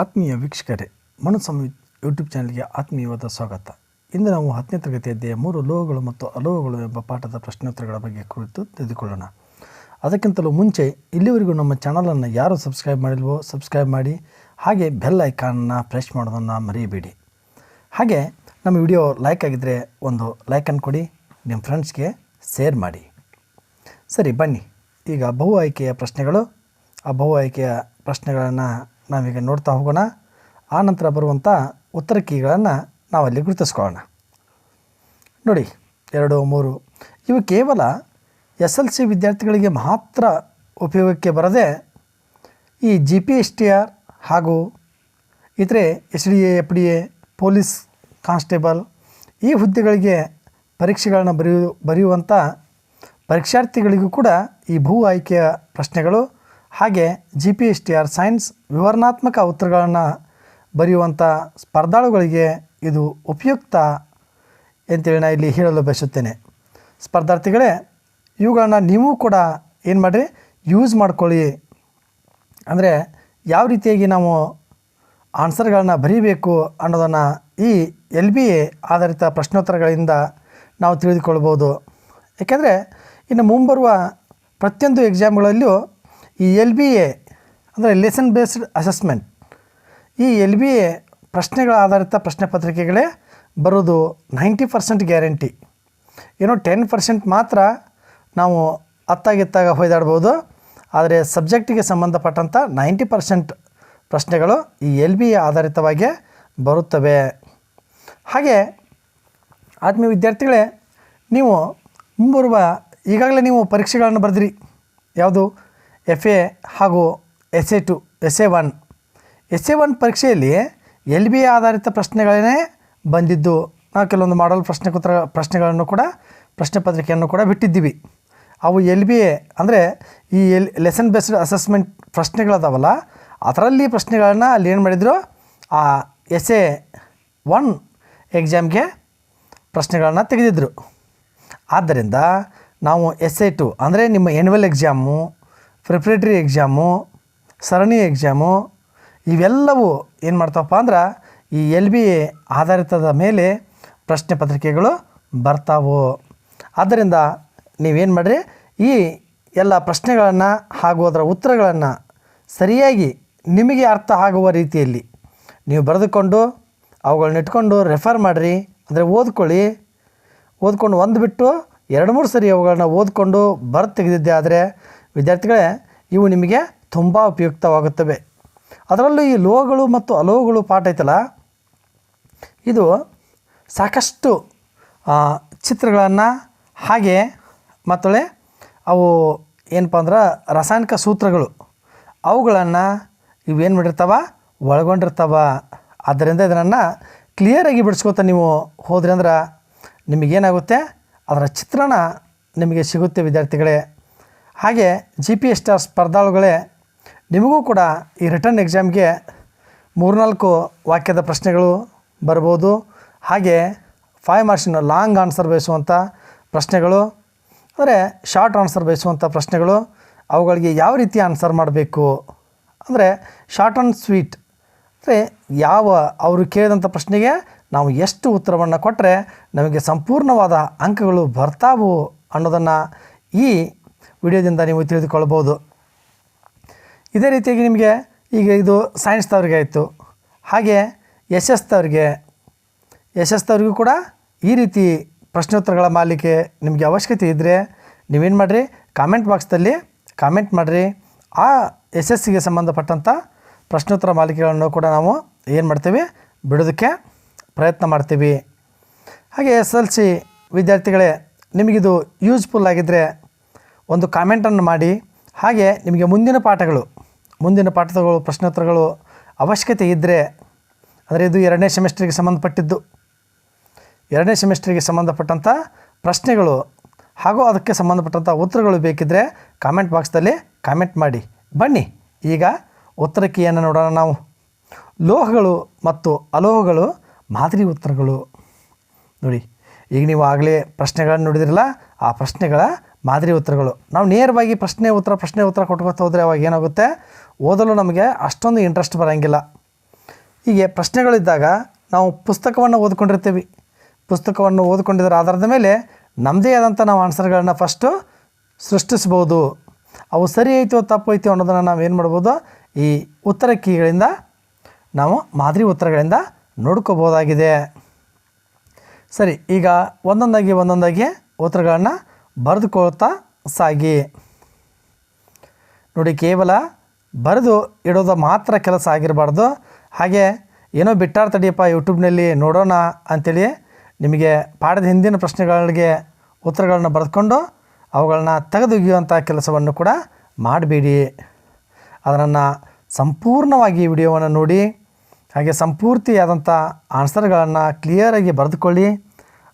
ಆತ್ಮೀಯ ವೀಕ್ಷಕರೇ ಮನು ಸಮ ಯೂಟ್ಯೂಬ್ ಚಾನಲ್ಗೆ ಆತ್ಮೀಯವಾದ ಸ್ವಾಗತ. ಇಂದು ನಾವು ಹತ್ತನೇ ತರಗತಿ ಅಧ್ಯಾಯ ಮೂರು, ಲೋಹಗಳು ಮತ್ತು ಅಲೋಹಗಳು ಎಂಬ ಪಾಠದ ಪ್ರಶ್ನೋತ್ತರಗಳ ಬಗ್ಗೆ ಕುರಿತು ತಿಳಿದುಕೊಳ್ಳೋಣ. ಅದಕ್ಕಿಂತಲೂ ಮುಂಚೆ, ಇಲ್ಲಿವರೆಗೂ ನಮ್ಮ ಚಾನಲನ್ನು ಯಾರು ಸಬ್ಸ್ಕ್ರೈಬ್ ಮಾಡಿಲ್ವೋ ಸಬ್ಸ್ಕ್ರೈಬ್ ಮಾಡಿ, ಹಾಗೆ ಬೆಲ್ ಐಕಾನ್ನ ಪ್ರೆಸ್ ಮಾಡೋದನ್ನು ಮರೆಯಬೇಡಿ. ಹಾಗೆ, ನಮ್ಮ ವಿಡಿಯೋ ಲೈಕ್ ಆಗಿದ್ದರೆ ಒಂದು ಲೈಕನ್ನು ಕೊಡಿ, ನಿಮ್ಮ ಫ್ರೆಂಡ್ಸ್ಗೆ ಶೇರ್ ಮಾಡಿ. ಸರಿ, ಬನ್ನಿ. ಈಗ ಬಹು ಆಯ್ಕೆಯ ಪ್ರಶ್ನೆಗಳು. ಆ ಬಹು ಆಯ್ಕೆಯ ಪ್ರಶ್ನೆಗಳನ್ನು ನಾವೀಗ ನೋಡ್ತಾ ಹೋಗೋಣ. ಆ ನಂತರ ಬರುವಂಥ ಉತ್ತರ ಕೀಗಳನ್ನು ನಾವಲ್ಲಿ ಗುರುತಿಸ್ಕೊಳ್ಳೋಣ. ನೋಡಿ, ಎರಡು, ಮೂರು. ಇವು ಕೇವಲ ಎಸ್ ಎಲ್ ಸಿ ವಿದ್ಯಾರ್ಥಿಗಳಿಗೆ ಮಾತ್ರ ಉಪಯೋಗಕ್ಕೆ ಬರದೆ ಈ G P S T R ಹಾಗೂ ಇತರೆ S D A F D A police constable ಈ ಹುದ್ದೆಗಳಿಗೆ ಪರೀಕ್ಷೆಗಳನ್ನು ಬರೆಯು ಬರೆಯುವಂಥ ಪರೀಕ್ಷಾರ್ಥಿಗಳಿಗೂ ಕೂಡ ಈ ಭೂ ಆಯ್ಕೆಯ ಪ್ರಶ್ನೆಗಳು ಹಾಗೆ G P S T R science ವಿವರಣಾತ್ಮಕ ಉತ್ತರಗಳನ್ನು ಬರೆಯುವಂಥ ಸ್ಪರ್ಧಾಳುಗಳಿಗೆ ಇದು ಉಪಯುಕ್ತ ಅಂತೇಳಿ ನಾನು ಇಲ್ಲಿ ಹೇಳಲು ಬಯಸುತ್ತೇನೆ. ಸ್ಪರ್ಧಾರ್ಥಿಗಳೇ, ಇವುಗಳನ್ನು ನೀವು ಕೂಡ ಏನು ಮಾಡಿರಿ ಯೂಸ್ ಮಾಡ್ಕೊಳ್ಳಿ. ಅಂದರೆ ಯಾವ ರೀತಿಯಾಗಿ ನಾವು ಆನ್ಸರ್ಗಳನ್ನ ಬರೀಬೇಕು ಅನ್ನೋದನ್ನು ಈ ಎಲ್ ಬಿ ಎ ಆಧಾರಿತ ಪ್ರಶ್ನೋತ್ತರಗಳಿಂದ ನಾವು ತಿಳಿದುಕೊಳ್ಬೋದು. ಏಕೆಂದರೆ ಇನ್ನು ಮುಂಬರುವ ಪ್ರತಿಯೊಂದು ಎಕ್ಸಾಮ್ಗಳಲ್ಲಿಯೂ ಈ ಎಲ್ ಬಿ ಎ, ಅಂದರೆ ಲೆಸನ್ ಬೇಸ್ಡ್ ಅಸೆಸ್ಮೆಂಟ್ ಈ ಎಲ್ ಬಿ ಎ ಪ್ರಶ್ನೆಗಳ ಆಧಾರಿತ ಪ್ರಶ್ನೆ ಪತ್ರಿಕೆಗಳೇ ಬರೋದು ನೈಂಟಿ ಪರ್ಸೆಂಟ್ ಗ್ಯಾರಂಟಿ. ಏನೋ ಟೆನ್ ಪರ್ಸೆಂಟ್ ಮಾತ್ರ ನಾವು ಅತ್ತಾಗಿತ್ತಾಗ ಹೊಯ್ದಾಡ್ಬೋದು. ಆದರೆ ಸಬ್ಜೆಕ್ಟಿಗೆ ಸಂಬಂಧಪಟ್ಟಂಥ ನೈಂಟಿ ಪರ್ಸೆಂಟ್ ಪ್ರಶ್ನೆಗಳು ಈ ಎಲ್ ಬಿ ಆಧಾರಿತವಾಗಿ ಬರುತ್ತವೆ. ಹಾಗೆ ಆತ್ಮೀಯ ವಿದ್ಯಾರ್ಥಿಗಳೇ, ನೀವು ಮುಂಬರುವ ಈಗಾಗಲೇ ನೀವು ಪರೀಕ್ಷೆಗಳನ್ನು ಬರೆದಿರಿ. ಯಾವುದು? ಎಫ್ ಎ ಹಾಗೂ S A two S A one S A one ಪರೀಕ್ಷೆಯಲ್ಲಿ ಎಲ್ ಬಿ ಆಧಾರಿತ ಪ್ರಶ್ನೆಗಳೇ ಬಂದಿದ್ದು. ನಾವು ಕೆಲವೊಂದು ಮಾಡಲ್ ಪ್ರಶ್ನೆ ಉತ್ತರ, ಪ್ರಶ್ನೆಗಳನ್ನು ಕೂಡ, ಪ್ರಶ್ನೆ ಪತ್ರಿಕೆಯನ್ನು ಕೂಡ ಬಿಟ್ಟಿದ್ದೀವಿ. ಅವು ಎಲ್ ಬಿ ಎ ಅಂದರೆ ಈ ಎಲ್ ಲೆಸನ್ ಬೇಸ್ಡ್ ಅಸೆಸ್ಮೆಂಟ್ ಪ್ರಶ್ನೆಗಳದಾವಲ್ಲ, ಅದರಲ್ಲಿ ಪ್ರಶ್ನೆಗಳನ್ನ ಅಲ್ಲಿ ಏನು ಮಾಡಿದರು? ಆ ಎಸ್ ಎ ಒನ್ ಎಕ್ಸಾಮ್ಗೆ ಪ್ರಶ್ನೆಗಳನ್ನು ತೆಗೆದಿದ್ದರು ಆದ್ದರಿಂದ ನಾವು ಎಸ್ ಎ ಟು ಅಂದರೆ ನಿಮ್ಮ ಎನ್ಯುವಲ್ ಎಕ್ಸಾಮು ಪ್ರಿಪ್ರೇಟ್ರಿ ಎಕ್ಸಾಮು ಸರಣಿ ಎಕ್ಸಾಮು ಇವೆಲ್ಲವೂ ಏನು ಮಾಡ್ತಾವಪ್ಪ ಅಂದ್ರೆ ಈ ಎಲ್ ಬಿ ಎ ಆಧಾರಿತದ ಮೇಲೆ ಪ್ರಶ್ನೆ ಪತ್ರಿಕೆಗಳು ಬರ್ತಾವು. ಆದ್ದರಿಂದ ನೀವೇನು ಮಾಡಿರಿ? ಈ ಎಲ್ಲ ಪ್ರಶ್ನೆಗಳನ್ನು ಹಾಗೂ ಅದರ ಉತ್ತರಗಳನ್ನು ಸರಿಯಾಗಿ ನಿಮಗೆ ಅರ್ಥ ಆಗುವ ರೀತಿಯಲ್ಲಿ ನೀವು ಬರೆದುಕೊಂಡು ಅವುಗಳನ್ನ ಇಟ್ಕೊಂಡು ರೆಫರ್ ಮಾಡಿರಿ. ಅಂದರೆ ಓದ್ಕೊಳ್ಳಿ. ಓದ್ಕೊಂಡು ಒಂದು ಬಿಟ್ಟು ಎರಡು ಮೂರು ಸರಿ ಅವುಗಳನ್ನ ಓದ್ಕೊಂಡು ಬರೆದು ಆದರೆ ವಿದ್ಯಾರ್ಥಿಗಳೇ, ಇವು ನಿಮಗೆ ತುಂಬ ಉಪಯುಕ್ತವಾಗುತ್ತವೆ. ಅದರಲ್ಲೂ ಈ ಲೋಹಗಳು ಮತ್ತು ಅಲೋಹಗಳು ಪಾಠ ಐತಲ್ಲ, ಇದು ಸಾಕಷ್ಟು ಚಿತ್ರಗಳನ್ನು ಹಾಗೆ ಮತ್ತೊಳೆ ಅವು ಏನಪ್ಪ ಅಂದ್ರೆ ರಾಸಾಯನಿಕ ಸೂತ್ರಗಳು, ಅವುಗಳನ್ನು ಇವೇನು ಮಾಡಿರ್ತಾವ? ಒಳಗೊಂಡಿರ್ತಾವ. ಆದ್ದರಿಂದ ಇದನ್ನು ಕ್ಲಿಯರಾಗಿ ಬಿಡಿಸ್ಕೊತ ನೀವು ಹೋದ್ರಿ ಅಂದ್ರೆ ನಿಮಗೇನಾಗುತ್ತೆ? ಅದರ ಚಿತ್ರಣ ನಿಮಗೆ ಸಿಗುತ್ತೆ ವಿದ್ಯಾರ್ಥಿಗಳೇ. ಹಾಗೆ ಜಿ ಪಿ ಎಸ್ ಸ್ಪರ್ಧಾಳುಗಳೇ, ನಿಮಗೂ ಕೂಡ ಈ ರಿಟರ್ನ್ ಎಕ್ಸಾಮ್ಗೆ ಮೂರ್ನಾಲ್ಕು ವಾಕ್ಯದ ಪ್ರಶ್ನೆಗಳು ಬರ್ಬೋದು ಹಾಗೆ ಫೈವ್ ಮಾರ್ಕ್ಸಿನ ಲಾಂಗ್ ಆನ್ಸರ್ ಬಯಸುವಂಥ ಪ್ರಶ್ನೆಗಳು, ಅಂದರೆ ಶಾರ್ಟ್ ಆನ್ಸರ್ ಬಯಸುವಂಥ ಪ್ರಶ್ನೆಗಳು, ಅವುಗಳಿಗೆ ಯಾವ ರೀತಿ ಆನ್ಸರ್ ಮಾಡಬೇಕು? ಅಂದರೆ ಶಾರ್ಟ್ ಆ್ಯಂಡ್ ಸ್ವೀಟ್ ಅಂದರೆ ಯಾವ ಅವರು ಕೇಳಿದಂಥ ಪ್ರಶ್ನೆಗೆ ನಾವು ಎಷ್ಟು ಉತ್ತರವನ್ನು ಕೊಟ್ಟರೆ ನಮಗೆ ಸಂಪೂರ್ಣವಾದ ಅಂಕಗಳು ಬರ್ತಾವು ಅನ್ನೋದನ್ನು ಈ ವಿಡಿಯೋದಿಂದ ನೀವು ತಿಳಿದುಕೊಳ್ಬೋದು ಇದೇ ರೀತಿಯಾಗಿ ನಿಮಗೆ ಈಗ ಇದು ಸೈನ್ಸ್ದವ್ರಿಗೆ ಆಯಿತು. ಹಾಗೆ ಯಶಸ್ತವ್ರಿಗೆ ಯಶಸ್ತವ್ರಿಗೂ ಕೂಡ ಈ ರೀತಿ ಪ್ರಶ್ನೋತ್ತರಗಳ ಮಾಲಿಕೆ ನಿಮಗೆ ಅವಶ್ಯಕತೆ ಇದ್ದರೆ ನೀವೇನು ಮಾಡಿರಿ? ಕಾಮೆಂಟ್ ಬಾಕ್ಸ್ದಲ್ಲಿ ಕಾಮೆಂಟ್ ಮಾಡಿರಿ. ಆ ಎಸ್ ಎಸ್ ಸಿಗೆ ಸಂಬಂಧಪಟ್ಟಂಥ ಪ್ರಶ್ನೋತ್ತರ ಮಾಲಿಕೆಗಳನ್ನು ಕೂಡ ನಾವು ಏನು ಮಾಡ್ತೀವಿ? ಬಿಡೋದಕ್ಕೆ ಪ್ರಯತ್ನ ಮಾಡ್ತೀವಿ. ಹಾಗೆ ಎಸ್ ಎಲ್ ಸಿ ವಿದ್ಯಾರ್ಥಿಗಳೇ, ನಿಮಗಿದು ಯೂಸ್ಫುಲ್ ಆಗಿದ್ದರೆ ಒಂದು ಕಾಮೆಂಟನ್ನು ಮಾಡಿ. ಹಾಗೆ ನಿಮಗೆ ಮುಂದಿನ ಪಾಠಗಳು ಮುಂದಿನ ಪಾಠಗಳು, ಪ್ರಶ್ನೋತ್ತರಗಳು ಅವಶ್ಯಕತೆ ಇದ್ದರೆ ಅಂದರೆ ಇದು ಎರಡನೇ ಸೆಮಿಸ್ಟ್ರಿಗೆ ಸಂಬಂಧಪಟ್ಟಿದ್ದು, ಎರಡನೇ ಸೆಮಿಸ್ಟ್ರಿಗೆ ಸಂಬಂಧಪಟ್ಟಂಥ ಪ್ರಶ್ನೆಗಳು ಹಾಗೂ ಅದಕ್ಕೆ ಸಂಬಂಧಪಟ್ಟಂಥ ಉತ್ತರಗಳು ಬೇಕಿದ್ದರೆ ಕಾಮೆಂಟ್ ಬಾಕ್ಸ್ದಲ್ಲಿ ಕಾಮೆಂಟ್ ಮಾಡಿ. ಬನ್ನಿ, ಈಗ ಉತ್ತರ ಏನು ನೋಡೋಣ ನಾವು. ಲೋಹಗಳು ಮತ್ತು ಅಲೋಹಗಳು ಮಾದರಿ ಉತ್ತರಗಳು. ನೋಡಿ, ಈಗ ನೀವು ಆಗಲೇ ಪ್ರಶ್ನೆಗಳನ್ನು ನೋಡಿದಿರಲ್ಲ, ಆ ಪ್ರಶ್ನೆಗಳ ಮಾದರಿ ಉತ್ತರಗಳು. ನಾವು ನೇರವಾಗಿ ಪ್ರಶ್ನೆ ಉತ್ತರ ಪ್ರಶ್ನೆ ಉತ್ತರ ಕೊಟ್ಕೊತ ಹೋದರೆ ಅವಾಗ ಏನಾಗುತ್ತೆ? ಓದಲು ನಮಗೆ ಅಷ್ಟೊಂದು ಇಂಟ್ರೆಸ್ಟ್ ಬರೋಂಗಿಲ್ಲ. ಹೀಗೆ ಪ್ರಶ್ನೆಗಳಿದ್ದಾಗ ನಾವು ಪುಸ್ತಕವನ್ನು ಓದ್ಕೊಂಡಿರ್ತೀವಿ. ಪುಸ್ತಕವನ್ನು ಓದ್ಕೊಂಡಿದ್ದರ ಆಧಾರದ ಮೇಲೆ ನಮ್ಮದೇ ಆದಂಥ ನಾವು ಆನ್ಸರ್ಗಳನ್ನ ಫಸ್ಟು ಸೃಷ್ಟಿಸ್ಬೋದು ಅವು ಸರಿ ಐತೋ ತಪ್ಪು ಐತೋ ಅನ್ನೋದನ್ನು ನಾವು ಏನು ಮಾಡ್ಬೋದು? ಈ ಉತ್ತರ ಕೀಗಳಿಂದ ನಾವು ಮಾದರಿ ಉತ್ತರಗಳಿಂದ ನೋಡ್ಕೋಬೋದಾಗಿದೆ. ಸರಿ, ಈಗ ಒಂದೊಂದಾಗಿ ಒಂದೊಂದಾಗಿ ಉತ್ತರಗಳನ್ನು ಬರೆದುಕೊಳ್ತಾ ಸಾಗಿ. ನೋಡಿ, ಕೇವಲ ಬರೆದು ಇಡೋದು ಮಾತ್ರ ಕೆಲಸ ಆಗಿರಬಾರ್ದು. ಹಾಗೆ ಏನೋ ಬಿಟ್ಟಾರ ತಡಿಯಪ್ಪ ಯೂಟ್ಯೂಬ್ನಲ್ಲಿ ನೋಡೋಣ ಅಂಥೇಳಿ ನಿಮಗೆ ಪಾಠದ ಹಿಂದಿನ ಪ್ರಶ್ನೆಗಳಿಗೆ ಉತ್ತರಗಳನ್ನು ಬರೆದುಕೊಂಡು ಅವುಗಳನ್ನ ತೆಗೆದುಗಿಯುವಂಥ ಕೆಲಸವನ್ನು ಕೂಡ ಮಾಡಬೇಡಿ. ಅದನ್ನು ಸಂಪೂರ್ಣವಾಗಿ ವಿಡಿಯೋವನ್ನು ನೋಡಿ, ಹಾಗೆ ಸಂಪೂರ್ತಿಯಾದಂಥ ಆನ್ಸರ್ಗಳನ್ನು ಕ್ಲಿಯರಾಗಿ ಬರೆದುಕೊಳ್ಳಿ.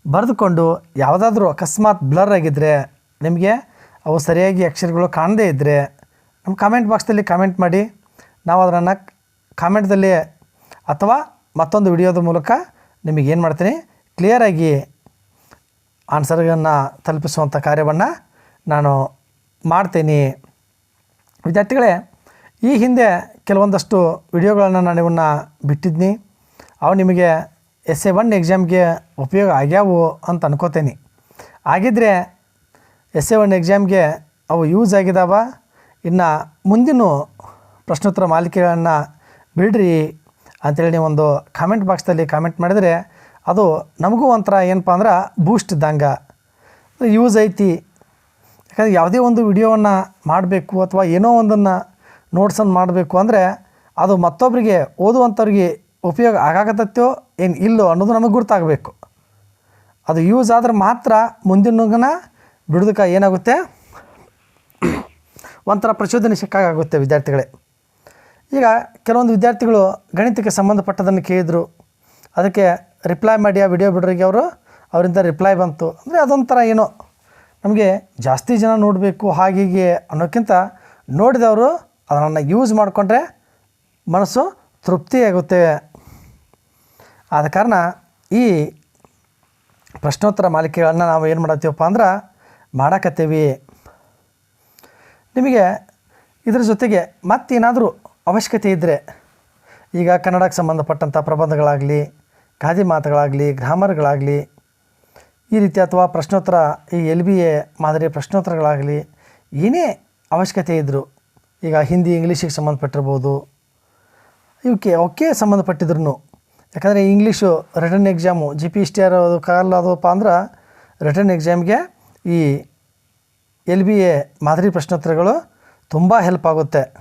ಬರೆದುಕೊಂಡು ಯಾವುದಾದ್ರೂ ಅಕಸ್ಮಾತ್ ಬ್ಲರ್ ಆಗಿದ್ದರೆ ನಿಮಗೆ ಅವು ಸರಿಯಾಗಿ ಅಕ್ಷರಗಳು ಕಾಣದೇ ಇದ್ದರೆ ನಮ್ಮ ಕಾಮೆಂಟ್ ಬಾಕ್ಸ್ದಲ್ಲಿ ಕಾಮೆಂಟ್ ಮಾಡಿ. ನಾವು ಅದನ್ನು ಕಾಮೆಂಟ್ದಲ್ಲಿ ಅಥವಾ ಮತ್ತೊಂದು ವಿಡಿಯೋದ ಮೂಲಕ ನಿಮಗೆ ಏನು ಮಾಡ್ತೀನಿ? ಕ್ಲಿಯರಾಗಿ ಆನ್ಸರ್ಗಳನ್ನು ತಲುಪಿಸುವಂಥ ಕಾರ್ಯವನ್ನು ನಾನು ಮಾಡ್ತೀನಿ. ವಿದ್ಯಾರ್ಥಿಗಳೇ, ಈ ಹಿಂದೆ ಕೆಲವೊಂದಷ್ಟು ವಿಡಿಯೋಗಳನ್ನು ನಾನು ಇವನ್ನ ಬಿಟ್ಟಿದ್ದೀನಿ ಅವು ನಿಮಗೆ ಎಸ್ ಎ ಒನ್ ಎಕ್ಸಾಮ್ಗೆ ಉಪಯೋಗ ಆಗ್ಯಾವು ಅಂತ ಅನ್ಕೋತೇನೆ. ಆಗಿದ್ದರೆ ಎಸ್ ಎ ಒನ್ ಎಕ್ಸಾಮ್ಗೆ ಅವು ಯೂಸ್ ಆಗಿದಾವ? ಇನ್ನು ಮುಂದಿನ ಪ್ರಶ್ನೋತ್ತರ ಮಾಲಿಕೆಗಳನ್ನು ಬಿಡ್ರಿ ಅಂತೇಳಿ ನೀವು ಒಂದು ಕಾಮೆಂಟ್ ಬಾಕ್ಸ್ದಲ್ಲಿ ಕಾಮೆಂಟ್ ಮಾಡಿದರೆ ಅದು ನಮಗೂ ಒಂಥರ ಏನಪ್ಪ ಅಂದ್ರೆ ಬೂಸ್ಟ್ ಇದ್ದಂಗೆ. ಯೂಸ್ ಐತಿ. ಯಾಕಂದರೆ ಯಾವುದೇ ಒಂದು ವಿಡಿಯೋವನ್ನು ಮಾಡಬೇಕು ಅಥವಾ ಏನೋ ಒಂದನ್ನು ನೋಟ್ಸನ್ನು ಮಾಡಬೇಕು ಅಂದರೆ ಅದು ಮತ್ತೊಬ್ಬರಿಗೆ ಓದುವಂಥವ್ರಿಗೆ ಉಪಯೋಗ ಆಗಾಕತ್ತೋ ಏನು ಇಲ್ಲೋ ಅನ್ನೋದು ನಮಗೆ ಗುರ್ತಾಗಬೇಕು. ಅದು ಯೂಸ್ ಆದ್ರೆ ಮಾತ್ರ ಮುಂದಿನ ಬಿಡೋದಕ್ಕೆ ಏನಾಗುತ್ತೆ? ಒಂಥರ ಪ್ರಚೋದನೆ ಸಿಕ್ಕಾಗುತ್ತೆ ವಿದ್ಯಾರ್ಥಿಗಳೇ. ಈಗ ಕೆಲವೊಂದು ವಿದ್ಯಾರ್ಥಿಗಳು ಗಣಿತಕ್ಕೆ ಸಂಬಂಧಪಟ್ಟದನ್ನು ಕೇಳಿದರು. ಅದಕ್ಕೆ ರಿಪ್ಲೈ ಮಾಡಿ ಆ ವಿಡಿಯೋ ಬಿಡೋರಿಗೆ ಅವರು, ಅವರಿಂದ ರಿಪ್ಲೈ ಬಂತು. ಅಂದರೆ ಅದೊಂಥರ ಏನೋ. ನಮಗೆ ಜಾಸ್ತಿ ಜನ ನೋಡಬೇಕು ಹಾಗೀಗೆ ಹೀಗೆ ಅನ್ನೋಕ್ಕಿಂತ ನೋಡಿದವರು ಅದನ್ನು ಯೂಸ್ ಮಾಡಿಕೊಂಡ್ರೆ ಮನಸ್ಸು ತೃಪ್ತಿಯಾಗುತ್ತೆ. ಆದ ಕಾರಣ ಈ ಪ್ರಶ್ನೋತ್ತರ ಮಾಲಿಕೆಗಳನ್ನು ನಾವು ಏನು ಮಾಡತ್ತೀವಪ್ಪ ಅಂದ್ರೆ ಮಾಡಕತ್ತೀವಿ. ನಿಮಗೆ ಇದ್ರ ಜೊತೆಗೆ ಮತ್ತೇನಾದರೂ ಅವಶ್ಯಕತೆ ಇದ್ದರೆ ಈಗ ಕನ್ನಡಕ್ಕೆ ಸಂಬಂಧಪಟ್ಟಂಥ ಪ್ರಬಂಧಗಳಾಗಲಿ ಗಾದೆ ಮಾತುಗಳಾಗಲಿ, ಗ್ರಾಮರ್ಗಳಾಗಲಿ, ಈ ರೀತಿ ಅಥವಾ ಪ್ರಶ್ನೋತ್ತರ ಈ ಎಲ್ ಬಿ ಎ ಮಾದರಿ ಪ್ರಶ್ನೋತ್ತರಗಳಾಗಲಿ ಏನೇ ಅವಶ್ಯಕತೆ ಇದ್ದರೂ ಈಗ ಹಿಂದಿ, ಇಂಗ್ಲೀಷಿಗೆ ಸಂಬಂಧಪಟ್ಟಿರ್ಬೋದು ಇವಕ್ಕೆ ಅವಕ್ಕೆ ಸಂಬಂಧಪಟ್ಟಿದ್ರು ಯಾಕಂದರೆ English written exam G P R ಅದು ಕಾಲ ಅದಪ್ಪ ಅಂದ್ರೆ ರಿಟರ್ನ್ ಎಕ್ಸಾಮ್ಗೆ ಈ ಎಲ್ ಬಿ ಎ ಮಾದರಿ ಪ್ರಶ್ನೋತ್ತರಗಳು ತುಂಬ ಹೆಲ್ಪ್ ಆಗುತ್ತೆ.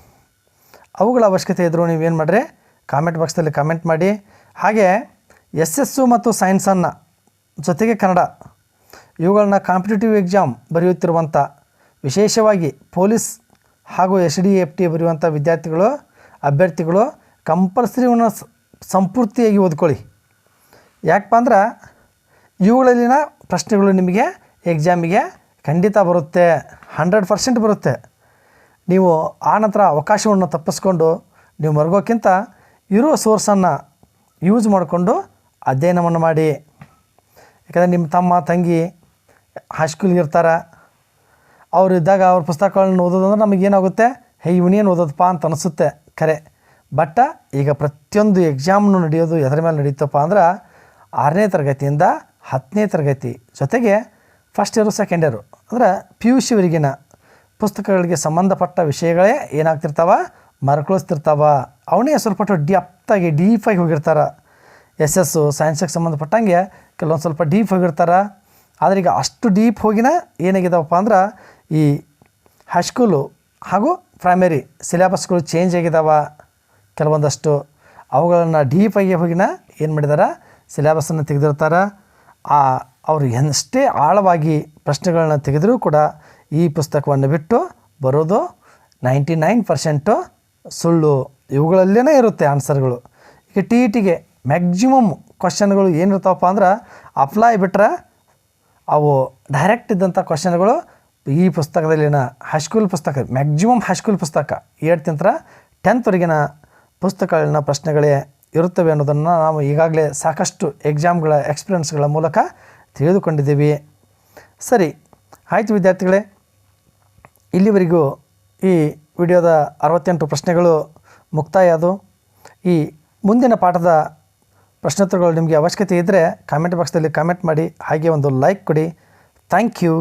ಅವುಗಳ ಅವಶ್ಯಕತೆ ಇದ್ದರೂ ನೀವೇನು ಮಾಡಿರಿ? ಕಾಮೆಂಟ್ ಬಾಕ್ಸ್ದಲ್ಲಿ ಕಾಮೆಂಟ್ ಮಾಡಿ. ಹಾಗೆ ಎಸ್ ಎಸ್ಸು ಮತ್ತು ಸೈನ್ಸನ್ನು ಜೊತೆಗೆ ಕನ್ನಡ ಇವುಗಳನ್ನ ಕಾಂಪಿಟೇಟಿವ್ ಎಕ್ಸಾಮ್ ಬರೆಯುತ್ತಿರುವಂಥ ವಿಶೇಷವಾಗಿ ಪೊಲೀಸ್ ಹಾಗೂ ಎಸ್ ಡಿ ಎಫ್ ಟಿ ಬರೆಯುವಂಥ ವಿದ್ಯಾರ್ಥಿಗಳು, ಅಭ್ಯರ್ಥಿಗಳು ಕಂಪಲ್ಸರಿ ಸ- ಸಂಪೂರ್ತಿಯಾಗಿ ಓದ್ಕೊಳ್ಳಿ. ಯಾಕಪ್ಪ ಅಂದ್ರೆ ಇವುಗಳಲ್ಲಿನ ಪ್ರಶ್ನೆಗಳು ನಿಮಗೆ ಎಕ್ಸಾಮಿಗೆ ಖಂಡಿತ ಬರುತ್ತೆ ಹಂಡ್ರೆಡ್ ಪರ್ಸೆಂಟ್ ಬರುತ್ತೆ. ನೀವು ಆ ನಂತರ ಅವಕಾಶವನ್ನು ತಪ್ಪಿಸ್ಕೊಂಡು ನೀವು ಮರಗೋಕ್ಕಿಂತ ಇರೋ ಸೋರ್ಸನ್ನು ಯೂಸ್ ಮಾಡಿಕೊಂಡು ಅಧ್ಯಯನವನ್ನು ಮಾಡಿ. ಯಾಕಂದರೆ ನಿಮ್ಮ ತಮ್ಮ, ತಂಗಿ ಹೈಸ್ಕೂಲ್ಗೆ ಇರ್ತಾರೆ. ಅವರು ಇದ್ದಾಗ ಅವ್ರ ಪುಸ್ತಕಗಳನ್ನ ಓದೋದಂದ್ರೆ ನಮಗೇನಾಗುತ್ತೆ? ಹೇ, ಇವನೇನು ಓದೋದಪ್ಪ? ಅಂತ ಅನಿಸುತ್ತೆ. ಖರೆ ಬಟ್ ಈಗ ಪ್ರತಿಯೊಂದು ಎಕ್ಸಾಮ್ನು ನಡೆಯೋದು ಎದರ ಮೇಲೆ ನಡೀತಪ್ಪ ಅಂದ್ರೆ ಆರನೇ ತರಗತಿಯಿಂದ ಹತ್ತನೇ ತರಗತಿ ಜೊತೆಗೆ ಫಸ್ಟ್ ಇಯರು ಸೆಕೆಂಡ್ ಇಯರು ಅಂದ್ರೆ ಪಿ ಯು ಸಿವರೆಗಿನ ಪುಸ್ತಕಗಳಿಗೆ ಸಂಬಂಧಪಟ್ಟ ವಿಷಯಗಳೇ ಏನಾಗ್ತಿರ್ತಾವ? ಮರ್ಕಳಿಸ್ತಿರ್ತಾವ. ಅವನೇ ಸ್ವಲ್ಪ ಡೆಪ್ತಾಗಿ ಡೀಪಾಗಿ ಹೋಗಿರ್ತಾರೆ. ಎಸ್ ಎಸ್ಸು ಸೈನ್ಸಿಗೆ ಸಂಬಂಧಪಟ್ಟಂಗೆ ಕೆಲವೊಂದು ಸ್ವಲ್ಪ ಡೀಪ್ ಹೋಗಿರ್ತಾರೆ. ಆದರೆ ಈಗ ಅಷ್ಟು ಡೀಪ್ ಹೋಗಿನ ಏನಾಗಿದಾವಪ್ಪ ಅಂದ್ರೆ ಈ ಹೈಸ್ಕೂಲು ಹಾಗೂ ಪ್ರೈಮರಿ ಸಿಲೆಬಸ್ಗಳು ಚೇಂಜ್ ಆಗಿದಾವ. ಕೆಲವೊಂದಷ್ಟು ಅವುಗಳನ್ನು ಡೀಪಾಗಿ ಹೋಗಿನ ಏನು ಮಾಡಿದಾರೆ ಸಿಲೆಬಸನ್ನು ತೆಗೆದಿರ್ತಾರೆ. ಆ, ಅವರು ಎಷ್ಟೇ ಆಳವಾಗಿ ಪ್ರಶ್ನೆಗಳನ್ನ ತೆಗೆದರೂ ಕೂಡ ಈ ಪುಸ್ತಕವನ್ನು ಬಿಟ್ಟು ಬರೋದು ನೈಂಟಿ ನೈನ್ ಪರ್ಸೆಂಟು ಸುಳ್ಳು. ಇವುಗಳಲ್ಲೇ ಇರುತ್ತೆ ಆನ್ಸರ್ಗಳು ಈಗ ಟಿ ಇ ಟಿಗೆ ಮ್ಯಾಕ್ಸಿಮಮ್ ಕ್ವಶನ್ಗಳು ಏನಿರ್ತಾವಪ್ಪ ಅಂದ್ರೆ ಅಪ್ಲೈ ಬಿಟ್ರೆ ಅವು ಡೈರೆಕ್ಟ್ ಇದ್ದಂಥ ಕ್ವಶನ್ಗಳು ಈ ಪುಸ್ತಕದಲ್ಲಿನ ಹೈಸ್ಕೂಲ್ ಪುಸ್ತಕ ಮ್ಯಾಕ್ಸಿಮಮ್ ಹೈಸ್ಕೂಲ್ ಪುಸ್ತಕ. ಏಡ್ತಿಂತ್ರ ಟೆಂತ್ವರೆಗಿನ ಪುಸ್ತಕಗಳನ್ನ ಪ್ರಶ್ನೆಗಳೇ ಇರುತ್ತವೆ ಅನ್ನೋದನ್ನು ನಾವು ಈಗಾಗಲೇ ಸಾಕಷ್ಟು ಎಕ್ಸಾಮ್ಗಳ ಎಕ್ಸ್ಪೀರಿಯನ್ಸ್ಗಳ ಮೂಲಕ ತಿಳಿದುಕೊಂಡಿದ್ದೀವಿ. ಸರಿ, ಆಯಿತು ವಿದ್ಯಾರ್ಥಿಗಳೇ, ಇಲ್ಲಿವರೆಗೂ ಈ ವಿಡಿಯೋದ ಅರವತ್ತೆಂಟು ಪ್ರಶ್ನೆಗಳು ಮುಕ್ತಾಯ ಅದು ಈ ಮುಂದಿನ ಪಾಠದ ಪ್ರಶ್ನೋತ್ತರಗಳು ನಿಮಗೆ ಅವಶ್ಯಕತೆ ಇದ್ದರೆ ಕಾಮೆಂಟ್ ಬಾಕ್ಸ್ದಲ್ಲಿ ಕಾಮೆಂಟ್ ಮಾಡಿ, ಹಾಗೆ ಒಂದು ಲೈಕ್ ಕೊಡಿ. Thank you